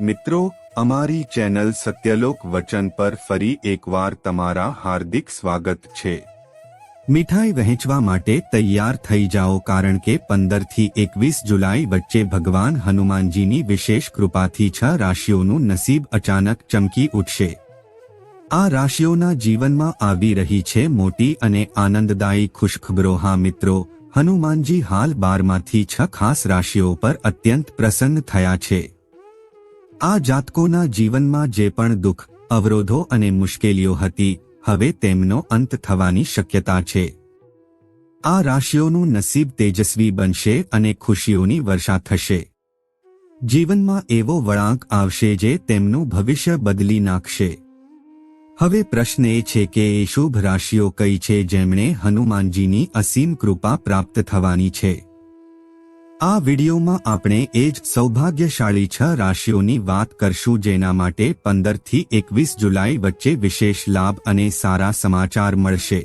મિત્રો, અમારી ચેનલ સત્યલોક વચન પર ફરી એકવાર તમારા હાર્દિક સ્વાગત છે. મીઠાઈ વહેંચવા માટે તૈયાર થઈ જાઓ કારણ કે પંદરથી એકવીસ જુલાઈ વચ્ચે ભગવાન હનુમાનજીની વિશેષ કૃપાથી છ રાશિઓનું નસીબ અચાનક ચમકી ઉઠશે. આ રાશિઓના જીવનમાં આવી રહી છે મોટી અને આનંદદાયી ખુશખબરો હા મિત્રો, હનુમાનજી હાલ બારમાંથી છ ખાસ રાશિઓ પર અત્યંત પ્રસન્ન થયા છે. આ જાતકોના જીવનમાં જે પણ દુઃખ, અવરોધો અને મુશ્કેલીઓ હતી, હવે તેમનો અંત થવાની શક્યતા છે. આ રાશિઓનું નસીબ તેજસ્વી બનશે અને ખુશીઓની વર્ષા થશે. જીવનમાં એવો વળાંક આવશે જે તેમનું ભવિષ્ય બદલી નાખશે. હવે પ્રશ્ન એ છે કે એ શુભ રાશિઓ કઈ છે જેમણે હનુમાનજીની અસીમ કૃપા પ્રાપ્ત થવાની છે? આ વિડીયોમાં આપણે એ જ સૌભાગ્યશાળી છ રાશિઓની વાત કરશું જેના માટે પંદરથી એકવીસ જુલાઈ વચ્ચે વિશેષ લાભ અને સારા સમાચાર મળશે.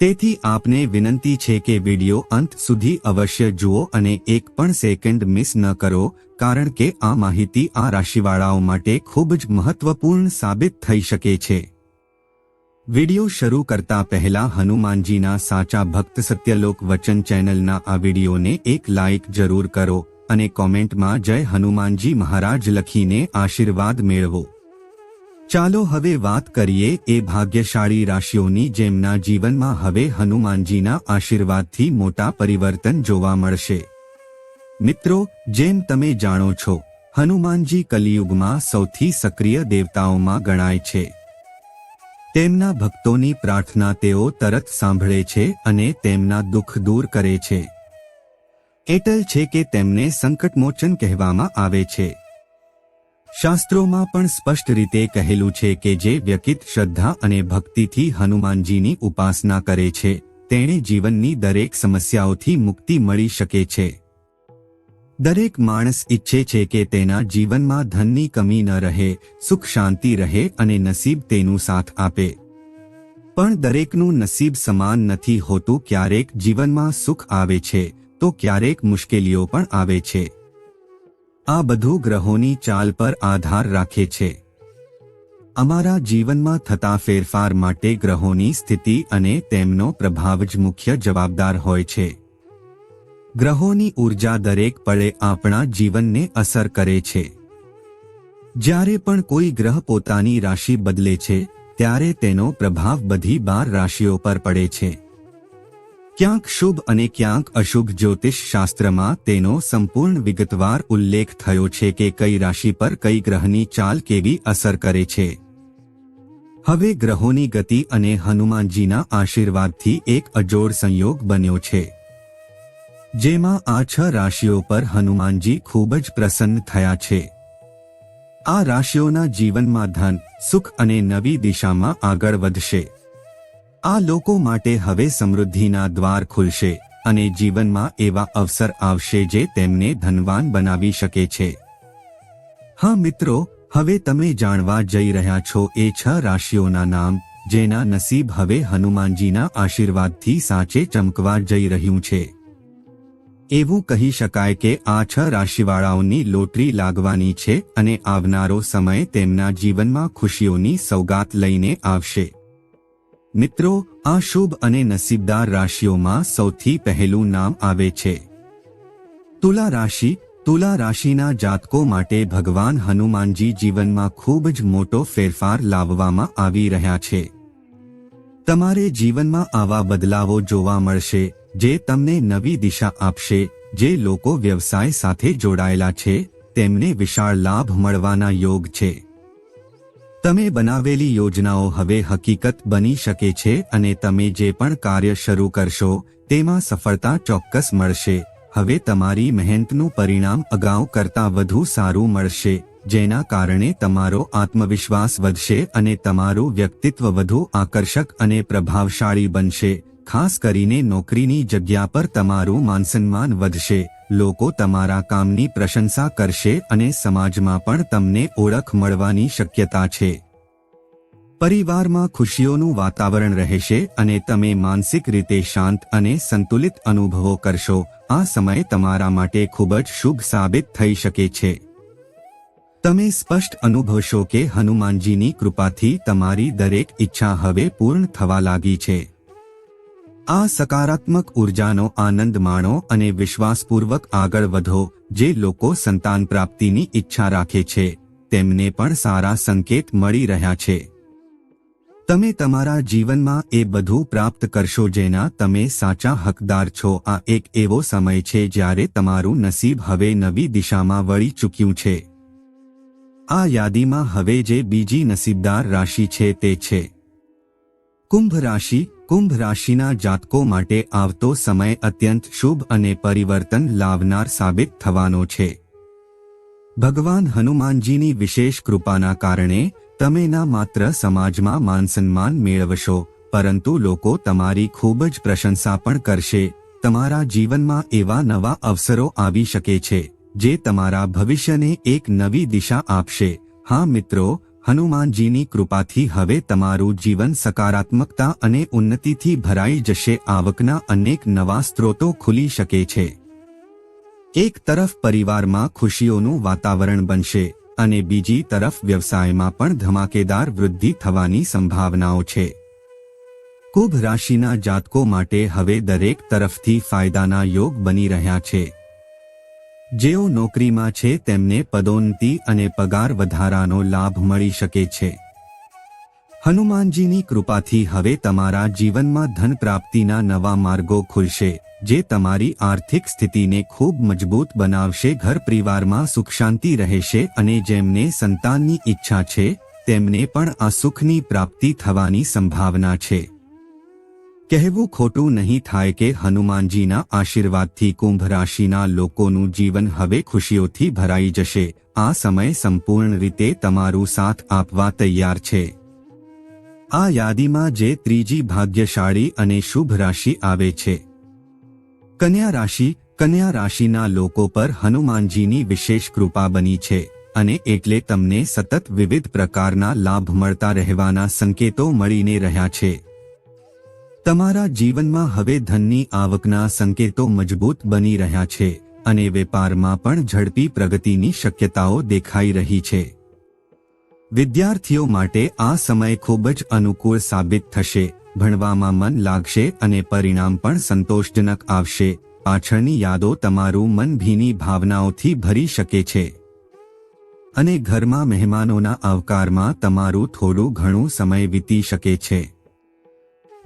તેથી આપને વિનંતી છે કે વીડિયો અંત સુધી અવશ્ય જુઓ અને એક પણ સેકન્ડ મિસ ન કરો, કારણ કે આ માહિતી આ રાશિવાળાઓ માટે ખૂબ જ મહત્વપૂર્ણ સાબિત થઈ શકે છે. વિડિયો શરૂ કરતા પહેલા હનુમાનજીના સાચા ભક્ત સત્યલોક વચન ચેનલના આ વિડીયોને એક લાઇક જરૂર કરો અને કોમેન્ટમાં જય હનુમાનજી મહારાજ લખીને આશીર્વાદ મેળવો. ચાલો હવે વાત કરીએ એ ભાગ્યશાળી રાશિઓની જેમના જીવનમાં હવે હનુમાનજીના આશીર્વાદથી મોટા પરિવર્તન જોવા મળશે. મિત્રો, જેમ તમે જાણો છો, હનુમાનજી કલિયુગમાં સૌથી સક્રિય દેવતાઓમાં ગણાય છે. તેમના ભક્તોની પ્રાર્થના તેઓ તરત સાંભળે છે અને તેમના દુઃખ દૂર કરે છે. એટલ છે કે તેમને સંકટમોચન કહેવામાં આવે છે. શાસ્ત્રોમાં પણ સ્પષ્ટ રીતે કહેલું છે કે જે વ્યક્તિ શ્રદ્ધા અને ભક્તિથી હનુમાનજીની ઉપાસના કરે છે, તેણે જીવનની દરેક સમસ્યાઓથી મુક્તિ મળી શકે છે. દરેક માણસ ઈચ્છે છે કે તેના જીવનમાં ધનની કમી ન રહે, સુખ શાંતિ રહે અને નસીબ તેનું સાથ આપે. પણ દરેકનું નસીબ સમાન નથી હોતું ક્યારેક જીવનમાં સુખ આવે છે, તો ક્યારેક મુશ્કેલીઓ પણ આવે છે. આ બધું ગ્રહોની ચાલ પર આધાર રાખે છે. અમારા જીવનમાં થતા ફેરફાર માટે ગ્રહોની સ્થિતિ અને તેમનો પ્રભાવ જ મુખ્ય જવાબદાર હોય છે. ગ્રહોની ઊર્જા દરેક પળે આપણા જીવનને અસર કરે છે. જ્યારે પણ કોઈ ગ્રહ પોતાની રાશિ બદલે છે, ત્યારે તેનો પ્રભાવ બધી બાર રાશિઓ પર પડે છે. ક્યાંક શુભ અને ક્યાંક અશુભ જ્યોતિષ શાસ્ત્રમાં તેનો સંપૂર્ણ વિગતવાર ઉલ્લેખ થયો છે કે કઈ રાશિ પર કઈ ગ્રહની ચાલ કેવી અસર કરે છે. હવે ગ્રહોની ગતિ અને હનુમાનજીના આશીર્વાદથી એક અજોડ સંયોગ બન્યો છે. જેમાં આ છ રાશિઓ પર હનુમાનજી ખૂબ જ પ્રસન્ન થયા છે. આ રાશિઓના જીવનમાં ધન, સુખ અને નવી દિશામાં આગળ વધશે. આ લોકો માટે હવે સમૃદ્ધિના દ્વાર ખુલશે અને જીવનમાં એવા અવસર આવશે જે તેમને ધનવાન બનાવી શકે છે. હા મિત્રો, હવે તમે જાણવા જઈ રહ્યા છો એ છ રાશિઓના નામ, જેના નસીબ હવે હનુમાનજીના આશીર્વાદથી સાચે ચમકવા જઈ રહ્યું છે. એવું કહી શકાય કે આ છ રાશિવાળાઓની લોટરી લાગવાની છે અને આવનારો સમય તેમના જીવનમાં ખુશીઓની સૌગાત લઈને આવશે. મિત્રો, આ શુભ અને નસીબદાર રાશિઓમાં સૌથી પહેલું નામ આવે છે. તુલા રાશિ, તુલા રાશિના જાતકો માટે ભગવાન હનુમાનજી જીવનમાં ખૂબ જ મોટો ફેરફાર લાવવામાં આવી રહ્યા છે. તમારે જીવનમાં આવા બદલાવો જોવા મળશે. જે તમને નવી દિશા આપશે, જે લોકો વ્યવસાય સાથે જોડાયેલા છે, તેમને વિશાળ લાભ મળવાના યોગ છે. તમે બનાવેલી યોજનાઓ હવે હકીકત બની શકે છે અને તમે જે પણ કાર્ય શરૂ કરશો, તેમાં સફળતા ચોક્કસ મળશે. હવે તમારી મહેનતનું પરિણામ અગાઉ કરતાં વધુ સારું મળશે, જેના કારણે તમારો આત્મવિશ્વાસ વધશે અને તમારું વ્યક્તિત્વ વધુ આકર્ષક અને પ્રભાવશાળી બનશે. ખાસ કરીને નોકરીની જગ્યા પર તમારું માનસન્માન વધશે, લોકો તમારા કામની પ્રશંસા કરશે અને સમાજમાં પણ તમને ઓળખ મળવાની શક્યતા છે. પરિવારમાં ખુશીઓનું વાતાવરણ રહેશે અને તમે માનસિક રીતે શાંત અને સંતુલિત અનુભવો કરશો. આ સમય તમારા માટે ખૂબ જ શુભ સાબિત થઈ શકે છે. તમે સ્પષ્ટ અનુભવશો કે હનુમાનજીની કૃપાથી તમારી દરેક ઈચ્છા હવે પૂર્ણ થવા લાગી છે. આ સકારાત્મક ઉર્જાનો આનંદ માણો અને વિશ્વાસપૂર્વક આગળ વધો, જે લોકો સંતાન પ્રાપ્તિની ઈચ્છા રાખે છે, તેમને પણ સારા સંકેત મળી રહ્યા છે. તમે તમારા જીવનમાં એ બધું પ્રાપ્ત કરશો જેના તમે સાચા હકદાર છો. આ એક એવો સમય છે જ્યારે તમારું નસીબ હવે નવી દિશામાં વળી ચૂક્યું છે. આ યાદીમાં હવે જે બીજી નસીબદાર રાશિ છે તે છે. કુંભ રાશિ કુંભ રાશિના જાતકો માટે આવતો સમય અત્યંત શુભ અને પરિવર્તન લાવનાર સાબિત થવાનો છે. ભગવાન હનુમાનજીની વિશેષ કૃપાના કારણે તમે ના માત્ર સમાજમાં માનસન્માન મેળવશો, પરંતુ લોકો તમારી ખૂબ જ પ્રશંસા પણ કરશે. તમારા જીવનમાં એવા નવા અવસરો આવી શકે છે, જે તમારા ભવિષ્યને એક નવી દિશા આપશે. હા મિત્રો હનુમાનજીની કૃપાથી હવે તમારું જીવન સકારાત્મકતા અને ઉન્નતિથી ભરાઈ જશે. આવકના અનેક નવા સ્ત્રોતો ખુલી શકે છે. એક તરફ પરિવારમાં ખુશીઓનું વાતાવરણ બનશે અને બીજી તરફ વ્યવસાયમાં પણ ધમાકેદાર વૃદ્ધિ થવાની સંભાવનાઓ છે. કુંભ રાશિના જાતકો માટે હવે દરેક તરફથી ફાયદાના યોગ બની રહ્યા છે. જેઓ નોકરીમાં છે તેમને પદોન્નતિ અને પગાર વધારાનો લાભ મળી શકે છે. હનુમાનજીની કૃપાથી હવે તમારા જીવનમાં ધન પ્રાપ્તિના નવા માર્ગો ખુલશે, જે તમારી આર્થિક સ્થિતિને ખૂબ મજબૂત બનાવશે, ઘર પરિવારમાં સુખ શાંતિ રહેશે અને જેમને સંતાનની ઈચ્છા છે, તેમને પણ આ સુખની પ્રાપ્તિ થવાની સંભાવના છે. કહેવું ખોટું નહીં થાય કે હનુમાનજીના આશીર્વાદથી કુંભ રાશિના લોકોનું જીવન હવે ખુશીઓથી ભરાઈ જશે. આ સમય સંપૂર્ણ રીતે તમારું સાથ આપવા તૈયાર છે. આ યાદીમાં જે ત્રીજી ભાગ્યશાળી અને શુભ રાશિ આવે છે. કન્યા રાશિ, કન્યા રાશિના લોકો પર હનુમાનજીની વિશેષ કૃપા બની છે અને એટલે તમને સતત વિવિધ પ્રકારના લાભ મળતા રહેવાના સંકેતો મળીને રહ્યા છે. તમારા જીવનમાં હવે ધનની આવકના સંકેતો મજબૂત બની રહ્યા છે અને વેપારમાં પણ ઝડપી પ્રગતિની શક્યતાઓ દેખાઈ રહી છે. વિદ્યાર્થીઓ માટે આ સમય ખૂબ જ અનુકૂળ સાબિત થશે, ભણવામાં મન લાગશે અને પરિણામ પણ સંતોષજનક આવશે. પાછળની યાદો તમારું મન ભીની ભાવનાઓથી ભરી શકે છે. અને ઘરમાં મહેમાનોના આવકારમાં તમારું થોડું ઘણું સમય વીતી શકે છે.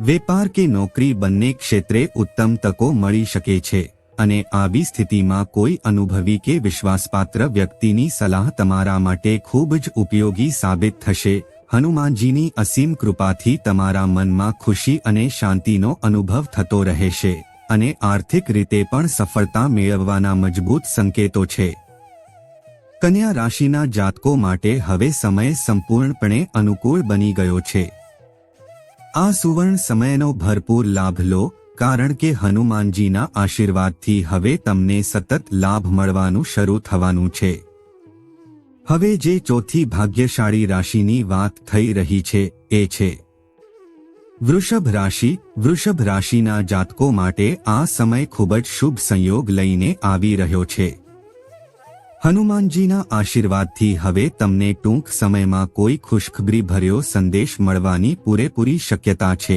વેપાર કે નોકરી બંને ક્ષેત્રે ઉત્તમ તકો મળી શકે છે અને આવી સ્થિતિમાં કોઈ અનુભવી કે વિશ્વાસપાત્ર વ્યક્તિની સલાહ તમારા માટે ખૂબ જ ઉપયોગી સાબિત થશે. હનુમાનજીની અસીમ કૃપાથી તમારા મનમાં ખુશી અને શાંતિનો અનુભવ થતો રહેશે અને આર્થિક રીતે પણ સફળતા મેળવવાના મજબૂત સંકેતો છે. કન્યા રાશિના જાતકો માટે હવે સમય સંપૂર્ણપણે અનુકૂળ બની ગયો છે. આ સુવર્ણ સમયનો ભરપૂર લાભ લો, કારણ કે હનુમાનજીના આશીર્વાદથી હવે તમને સતત લાભ મળવાનું શરૂ થવાનું છે. હવે જે ચોથી ભાગ્યશાળી રાશિની વાત થઈ રહી છે, એ છે. વૃષભ રાશિ, વૃષભ રાશિના જાતકો માટે આ સમય ખૂબ જ શુભ સંયોગ લઈને આવી રહ્યો છે. હનુમાનજીના આશીર્વાદથી હવે તમને ટૂંક સમયમાં કોઈ ખુશખબરી ભર્યો સંદેશ મળવાની પૂરેપૂરી શક્યતા છે.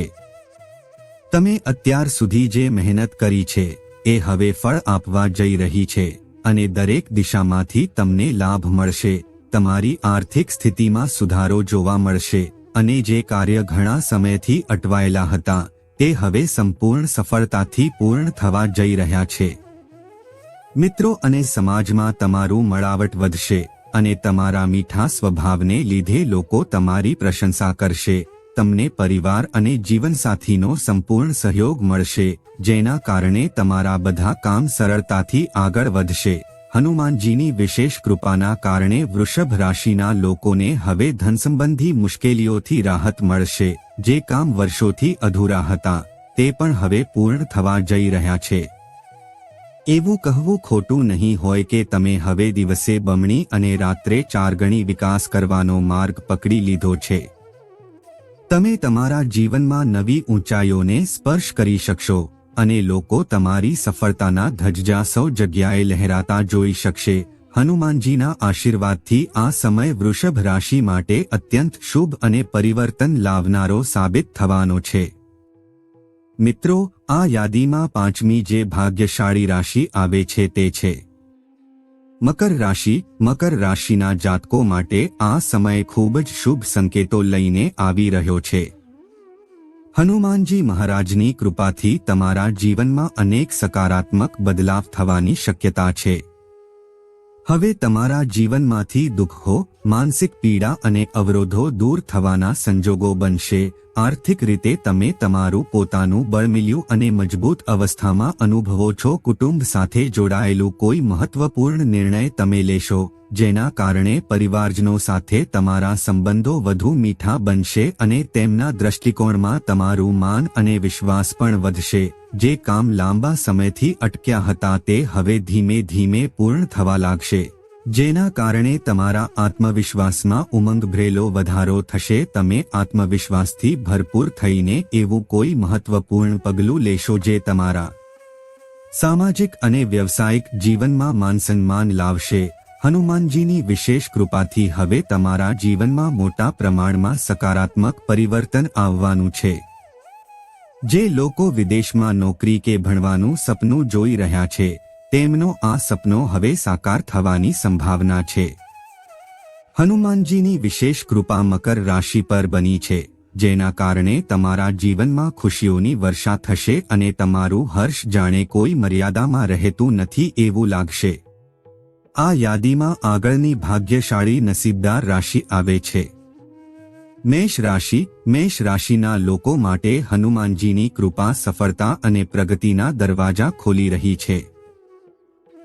તમે અત્યાર સુધી જે મહેનત કરી છે, એ હવે ફળ આપવા જઈ રહી છે અને દરેક દિશામાંથી તમને લાભ મળશે, તમારી આર્થિક સ્થિતિમાં સુધારો જોવા મળશે અને જે કાર્ય ઘણા સમયથી અટવાયેલા હતા, તે હવે સંપૂર્ણ સફળતાથી પૂર્ણ થવા જઈ રહ્યા છે. મિત્રો અને સમાજમાં તમારું મળાવટ વધશે અને તમારા મીઠા સ્વભાવને લીધે લોકો તમારી પ્રશંસા કરશે. તમને પરિવાર અને જીવનસાથીનો સંપૂર્ણ સહયોગ મળશે, જેના કારણે તમારા બધા કામ સરળતાથી આગળ વધશે. હનુમાનજીની વિશેષ કૃપાના કારણે વૃષભ રાશિના લોકોને હવે ધનસંબંધી મુશ્કેલીઓથી રાહત મળશે, જે કામ વર્ષોથી અધૂરા હતા. તે પણ હવે પૂર્ણ થવા જઈ રહ્યા છે. એવું કહેવું ખોટું નહીં હોય કે તમે હવે દિવસે બમણી અને રાત્રે ચાર ગણી વિકાસ કરવાનો માર્ગ પકડી લીધો છે. તમે તમારા જીવનમાં નવી ઊંચાઈઓને સ્પર્શ કરી શકશો અને લોકો તમારી સફળતાના ધજજા સૌ જગ્યાએ લહેરાતા જોઈ શકશે. હનુમાનજીના આશીર્વાદથી આ સમય વૃષભ રાશિ માટે અત્યંત શુભ અને પરિવર્તન લાવનારો સાબિત થવાનો છે. મિત્રો, આ યાદીમાં પાંચમી જે ભાગ્યશાળી રાશિ આવે છે તે છે. મકર રાશિ, મકર રાશિના જાતકો માટે આ સમય ખૂબ જ શુભ સંકેતો લઈને આવી રહ્યો છે. હનુમાનજી મહારાજની કૃપાથી તમારા જીવનમાં અનેક સકારાત્મક બદલાવ થવાની શક્યતા છે. હવે તમારા જીવનમાંથી દુઃખો, માનસિક પીડા અને અવરોધો દૂર થવાના સંજોગો બનશે. આર્થિક રીતે તમે તમારું પોતાનું બળમિલ્યું અને મજબૂત અવસ્થામાં અનુભવો છો. કુટુંબ સાથે જોડાયેલું કોઈ મહત્વપૂર્ણ નિર્ણય તમે લેશો. જેના કારણે પરિવારજનો સાથે તમારા સંબંધો વધુ મીઠા બનશે અને તેમના દ્રષ્ટિકોણમાં તમારું માન અને વિશ્વાસ પણ વધશે. જે કામ લાંબા સમયથી અટક્યા હતા તે હવે ધીમે ધીમે પૂર્ણ થવા લાગશે. જેના કારણે તમારા આત્મવિશ્વાસમાં ઉમંગ ભરેલો વધારો થશે. તમે આત્મવિશ્વાસથી ભરપૂર થઈને એવું કોઈ મહત્વપૂર્ણ પગલું લેશો જે તમારા સામાજિક અને વ્યવસાયિક જીવનમાં માનસન્માન લાવશે. હનુમાનજીની વિશેષ કૃપાથી હવે તમારા જીવનમાં મોટા પ્રમાણમાં સકારાત્મક પરિવર્તન આવવાનું છે. જે લોકો વિદેશમાં નોકરી કે ભણવાનું સપનું જોઈ રહ્યા છે, તેમનો આ સપનો હવે સાકાર થવાની સંભાવના છે. હનુમાનજીની વિશેષ કૃપા મકર રાશિ પર બની છે, જેના કારણે તમારા જીવનમાં ખુશીઓની વર્ષા થશે અને તમારું હર્ષ જાણે કોઈ મર્યાદામાં રહેતું નથી એવું લાગશે. આ યાદીમાં આગળની ભાગ્યશાળી નસીબદાર રાશિ આવે છે. મેષ રાશિ, મેષ રાશિના લોકો માટે હનુમાનજીની કૃપા, સફળતા અને પ્રગતિના દરવાજા ખોલી રહી છે.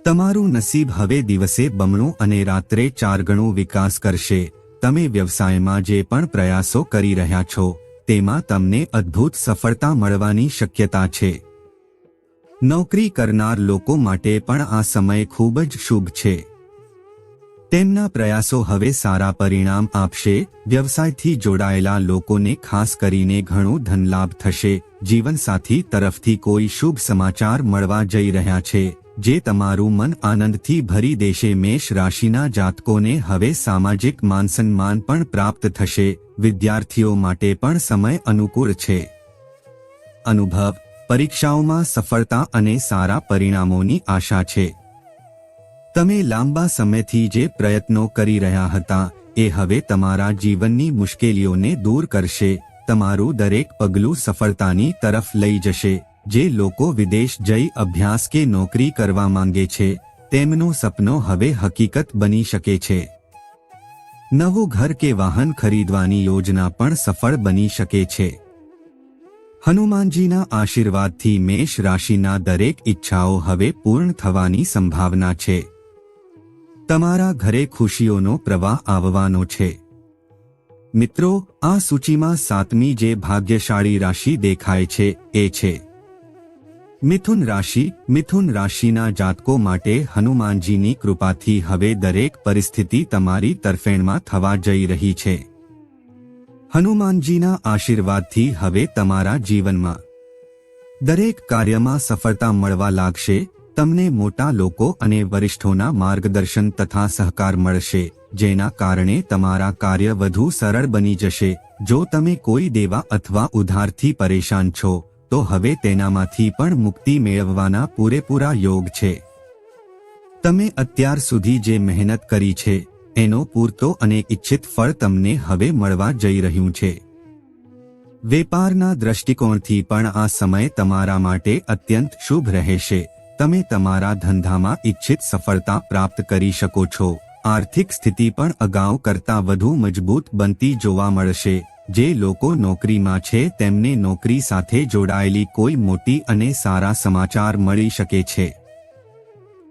તમારું નસીબ હવે દિવસે બમણું અને રાત્રે ચાર ગણો વિકાસ કરશે. તમે વ્યવસાયમાં જે પણ પ્રયાસો કરી રહ્યા છો, તેમાં તમને અદ્ભુત સફળતા મળવાની શક્યતા છે. નોકરી કરનાર લોકો માટે પણ આ સમય ખૂબ જ શુભ છે. તેમના પ્રયાસો હવે સારા પરિણામ આપશે, વ્યવસાયથી જોડાયેલા લોકોને ખાસ કરીને ઘણું ધનલાભ થશે, જીવનસાથી તરફથી કોઈ શુભ સમાચાર મળવા જઈ રહ્યા છે, જે તમારું મન આનંદથી ભરી દેશે. મેષ રાશિના જાતકોને હવે સામાજિક માનસન્માન પણ પ્રાપ્ત થશે, વિદ્યાર્થીઓ માટે પણ સમય અનુકૂળ છે. અનુભવ પરીક્ષાઓમાં સફળતા અને સારા પરિણામોની આશા છે. તમે લાંબા સમયથી જે પ્રયત્નો કરી રહ્યા હતા, એ હવે તમારા જીવનની મુશ્કેલીઓને દૂર કરશે. તમારું દરેક પગલું સફળતાની તરફ લઈ જશે. જે લોકો વિદેશ જઈ અભ્યાસ કે નોકરી કરવા માંગે છે, તેમનો સપનો હવે હકીકત બની શકે છે. નવું ઘર કે વાહન ખરીદવાની યોજના પણ સફળ બની શકે છે. હનુમાનજીના આશીર્વાદથી મેષ રાશિના દરેક ઈચ્છાઓ હવે પૂર્ણ થવાની સંભાવના છે. તમારા ઘરે ખુશીઓનો પ્રવાહ આવવાનો છે. મિત્રો, આ સૂચિમાં સાતમી જે ભાગ્યશાળી રાશિ દેખાય છે, એ છે. મિથુન રાશિ, મિથુન રાશિના જાતકો માટે હનુમાનજીની કૃપાથી હવે દરેક પરિસ્થિતિ તમારી તરફેણમાં થવા જઈ રહી છે. હનુમાનજીના આશીર્વાદથી હવે તમારા જીવનમાં. દરેક કાર્યમાં સફળતા મળવા લાગશે, તમને મોટા લોકો અને વરિષ્ઠોના માર્ગદર્શન તથા સહકાર મળશે, જેના કારણે તમારા કાર્ય વધુ સરળ બની જશે. જો તમે કોઈ દેવા અથવા ઉધારથી પરેશાન છો, તો હવે તેનામાંથી પણ મુક્તિ મેળવવાના પૂરેપૂરા યોગ છે. તમે અત્યાર સુધી જે મહેનત કરી છે એનો પૂરતો અને ઇચ્છિત ફળ તમને હવે મળવા જઈ રહ્યું છે. વેપારના દ્રષ્ટિકોણથી પણ આ સમય તમારા માટે અત્યંત શુભ રહેશે. તમે તમારા ધંધામાં ઇચ્છિત સફળતા પ્રાપ્ત કરી શકો છો. આર્થિક સ્થિતિ પણ અગાઉ કરતાં વધુ મજબૂત બનતી જોવા મળશે. જે લોકો નોકરીમાં છે તેમને નોકરી સાથે જોડાયેલી કોઈ મોટી અને સારા સમાચાર મળી શકે છે.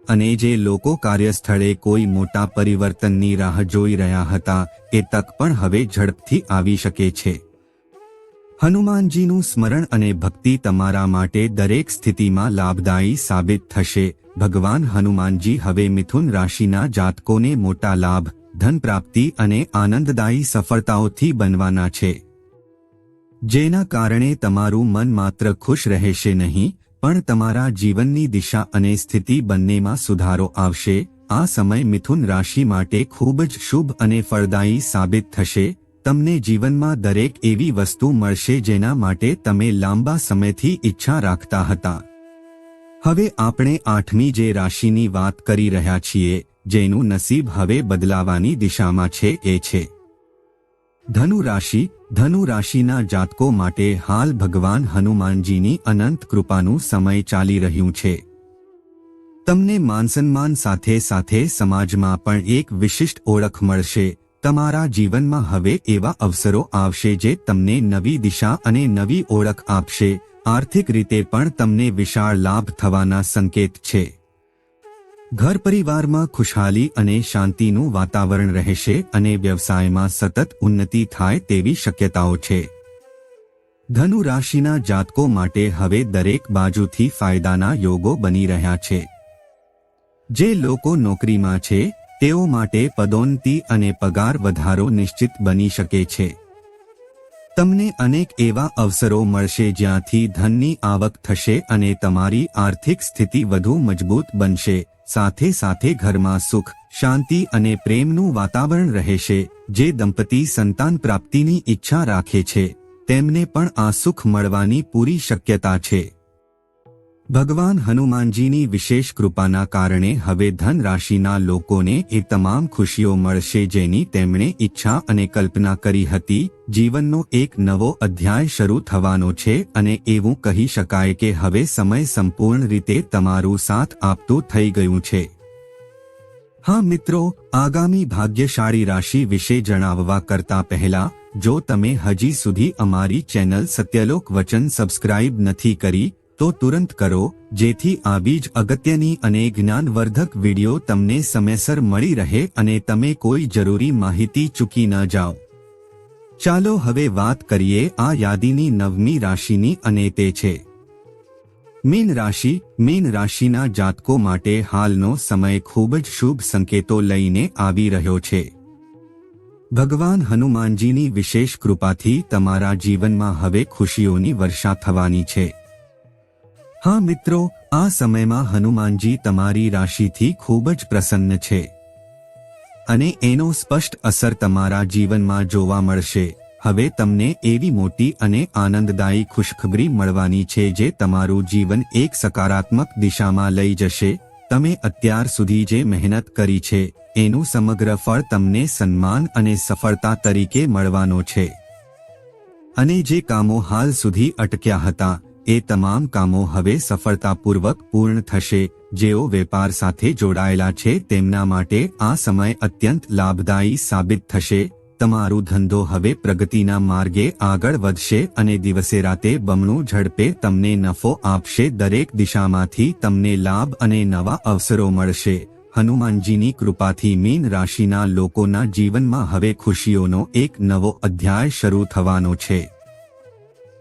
અને જે લોકો કાર્યસ્થળે કોઈ મોટા પરિવર્તનની રાહ જોઈ રહ્યા હતા, એ તક પણ હવે ઝડપથી આવી શકે છે. હનુમાનજીનું સ્મરણ અને ભક્તિ તમારા માટે દરેક સ્થિતિમાં લાભદાયી સાબિત થશે. ભગવાન હનુમાનજી હવે મિથુન રાશિના જાતકોને મોટા લાભ, ધન પ્રાપ્તિ અને આનંદદાયી સફળતાઓથી બનવાના છે. જેના કારણે તમારું મન માત્ર ખુશ રહેશે નહીં પણ તમારા જીવનની દિશા અને સ્થિતિ બંનેમાં સુધારો આવશે. આ સમય મિથુન રાશિ માટે ખૂબ જ શુભ અને ફળદાયી સાબિત થશે. તમને જીવનમાં દરેક એવી વસ્તુ મળશે જેના માટે તમે લાંબા સમયથી ઈચ્છા રાખતા હતા. હવે આપણે આઠમી જે રાશિની વાત કરી રહ્યા છીએ, જેનું નસીબ હવે બદલાવાની દિશામાં છે, એ છે. ધનુ રાશિ ધનુ રાશિના જાતકો માટે હાલ ભગવાન હનુમાનજીની અનંત કૃપાનું સમય ચાલી રહ્યું છે. તમને માનસન્માન સાથે સાથે સમાજમાં પણ એક વિશિષ્ટ ઓળખ મળશે. તમારા જીવનમાં હવે એવા અવસરો આવશે જે તમને નવી દિશા અને નવી ઓળખ આપશે. આર્થિક રીતે પણ તમને વિશાળ લાભ થવાના સંકેત છે. ઘર પરિવારમાં ખુશહાલી અને શાંતિનું વાતાવરણ રહેશે અને વ્યવસાયમાં સતત ઉન્નતિ થાય તેવી શક્યતાઓ છે. ધનુ રાશિના જાતકો માટે હવે દરેક બાજુથી ફાયદાના યોગો બની રહ્યા છે. જે લોકો નોકરીમાં છે, તેઓ માટે પદોન્નતિ અને પગાર વધારો નિશ્ચિત બની શકે છે. તમને અનેક એવા અવસરો મળશે જ્યાંથી ધનની આવક થશે અને તમારી આર્થિક સ્થિતિ વધુ મજબૂત બનશે. સાથે સાથે ઘરમાં સુખ, શાંતિ અને પ્રેમનું વાતાવરણ રહેશે, જે દંપતી સંતાન પ્રાપ્તિની ઈચ્છા રાખે છે. તેમને પણ આ સુખ મળવાની પૂરી શક્યતા છે. ભગવાન હનુમાનજીની વિશેષ કૃપાના કારણે હવે ધન રાશિના લોકોને એ તમામ ખુશીઓ મળશે જેની તેમણે ઈચ્છા અને કલ્પના કરી હતી. જીવનનો એક નવો અધ્યાય શરૂ થવાનો છે અને એવું કહી શકાય કે હવે સમય સંપૂર્ણ રીતે તમારું સાથ આપતું થઈ ગયું છે. હા મિત્રો, આગામી ભાગ્યશાળી રાશિ વિશે જણાવવા કરતા પહેલા, જો તમે હજી સુધી અમારી ચેનલ સત્યલોક વચન સબસ્ક્રાઇબ નથી કરી તો તુરંત કરો, જેથી આ બીજ અગત્યની અને જ્ઞાનવર્ધક વિડિયો તમને સમયસર મળી રહે અને તમે કોઈ જરૂરી માહિતી ચૂકી ન જાઓ. ચાલો હવે વાત કરીએ આ યાદીની નવમી રાશિની અને તે છે. મીન રાશિ, મીન રાશિના જાતકો માટે હાલનો સમય ખૂબ જ શુભ સંકેતો લઈને આવી રહ્યો છે. ભગવાન હનુમાનજીની વિશેષ કૃપાથી તમારા જીવનમાં હવે ખુશીઓની વર્ષા થવાની છે. હા મિત્રો, આ સમયમાં હનુમાનજી તમારી રાશિથી ખૂબ જ પ્રસન્ન છે. અને એનો સ્પષ્ટ અસર તમારા જીવનમાં જોવા મળશે. હવે તમને એવી મોટી અને આનંદદાયી ખુશખબરી મળવાની છે જે તમારું જીવન એક સકારાત્મક દિશામાં લઈ જશે. તમે અત્યાર સુધી જે મહેનત કરી છે, એનું સમગ્ર ફળ તમને સન્માન અને સફળતા તરીકે મળવાનો છે. અને જે કામો હાલ સુધી અટક્યા હતા એ તમામ કામો હવે સફળતાપૂર્વક પૂર્ણ થશે. જેઓ વેપાર સાથે જોડાયેલા છે તેમના માટે આ સમય અત્યંત લાભદાયી સાબિત થશે. તમારું ધંધો હવે પ્રગતિના માર્ગે આગળ વધશે અને દિવસે રાતે બમણું ઝડપે તમને નફો આપશે. દરેક દિશામાંથી તમને લાભ અને નવા અવસરો મળશે. હનુમાનજીની કૃપાથી મીન રાશિના લોકોના જીવનમાં હવે ખુશીઓનો એક નવો અધ્યાય શરૂ થવાનો છે.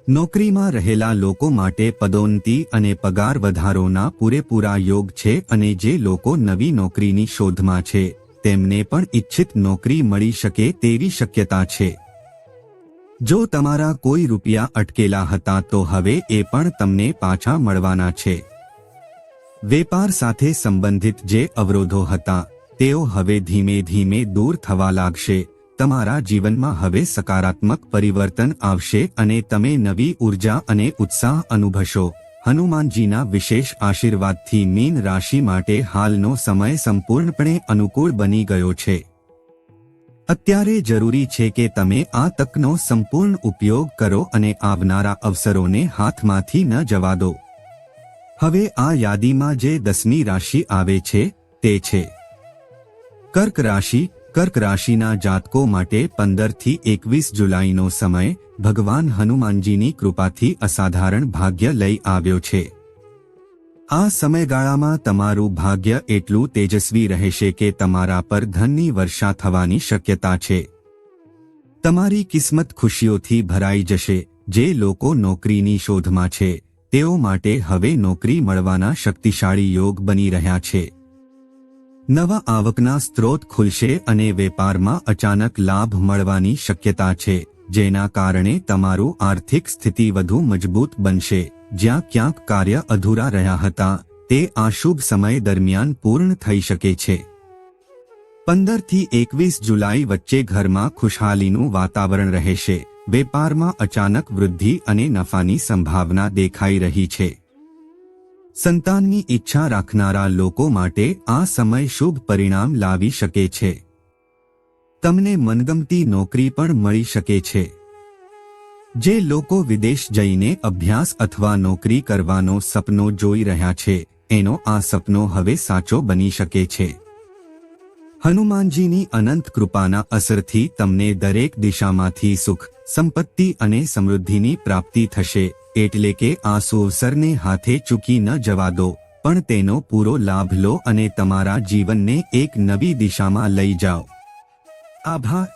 નોકરીમાં રહેલા લોકો માટે પદોન્નતિ અને પગાર વધારોના પૂરેપૂરા યોગ છે અને જે લોકો નવી નોકરીની શોધમાં છે, તેમને પણ ઇચ્છિત નોકરી મળી શકે તેવી શક્યતા છે. જો તમારા કોઈ રૂપિયા અટકેલા હતા તો હવે એ પણ તમને પાછા મળવાના છે. વેપાર સાથે સંબંધિત જે અવરોધો હતા, તેઓ હવે ધીમે ધીમે દૂર થવા લાગશે. તમારા જીવનમાં હવે સકારાત્મક પરિવર્તન આવશે અને તમે નવી ઊર્જા અને ઉત્સાહ અનુભવશો. હનુમાનજીના વિશેષ આશીર્વાદથી મીન રાશિ માટે હાલનો સમય સંપૂર્ણપણે અનુકૂળ બની ગયો છે. અત્યારે જરૂરી છે કે તમે આ તકનો સંપૂર્ણ ઉપયોગ કરો અને આવનારા અવસરોને હાથમાંથી ન જવા દો. હવે આ યાદીમાં જે દસમી રાશિ આવે છે, તે છે. કર્ક રાશિ કર્ક રાશિના જાતકો માટે પંદરથી એકવીસ જુલાઈનો સમય ભગવાન હનુમાનજીની કૃપાથી અસાધારણ ભાગ્ય લઈ આવ્યો છે. આ સમયગાળામાં તમારું ભાગ્ય એટલું તેજસ્વી રહેશે કે તમારા પર ધનની વર્ષા થવાની શક્યતા છે. તમારી કિસ્મત ખુશીઓથી ભરાઈ જશે, જે લોકો નોકરીની શોધમાં છે, તેઓ માટે હવે નોકરી મળવાના શક્તિશાળી યોગ બની રહ્યા છે. નવા આવકના સ્ત્રોત ખુલશે અને વેપારમાં અચાનક લાભ મળવાની શક્યતા છે, જેના કારણે તમારું આર્થિક સ્થિતિ વધુ મજબૂત બનશે. જ્યાં ક્યાંક કાર્ય અધૂરા રહ્યા હતા, તે આ શુભ સમય દરમિયાન પૂર્ણ થઈ શકે છે. પંદરથી એકવીસ જુલાઈ વચ્ચે ઘરમાં ખુશહાલીનું વાતાવરણ રહેશે. વેપારમાં અચાનક વૃદ્ધિ અને નફાની સંભાવના દેખાઈ રહી છે. સંતાનની ઈચ્છા રાખનારા લોકો માટે આ સમય શુભ પરિણામ લાવી શકે છે. તમને મનગમતી નોકરી પણ મળી શકે છે. જે લોકો વિદેશ જઈને અભ્યાસ અથવા નોકરી કરવાનો સપનો જોઈ રહ્યા છે, એનો આ સપનો હવે સાચો બની શકે છે. હનુમાનજીની અનંત કૃપાના અસરથી તમને દરેક દિશામાંથી સુખ, સંપત્તિ અને સમૃદ્ધિની પ્રાપ્તિ થશે. એટલે કે આ સોવસરને હાથે ચૂકી ન જવા દો, પણ તેનો પૂરો લાભ લો અને તમારા જીવનને એક નવી દિશામાં લઈ જાઓ. આભાર.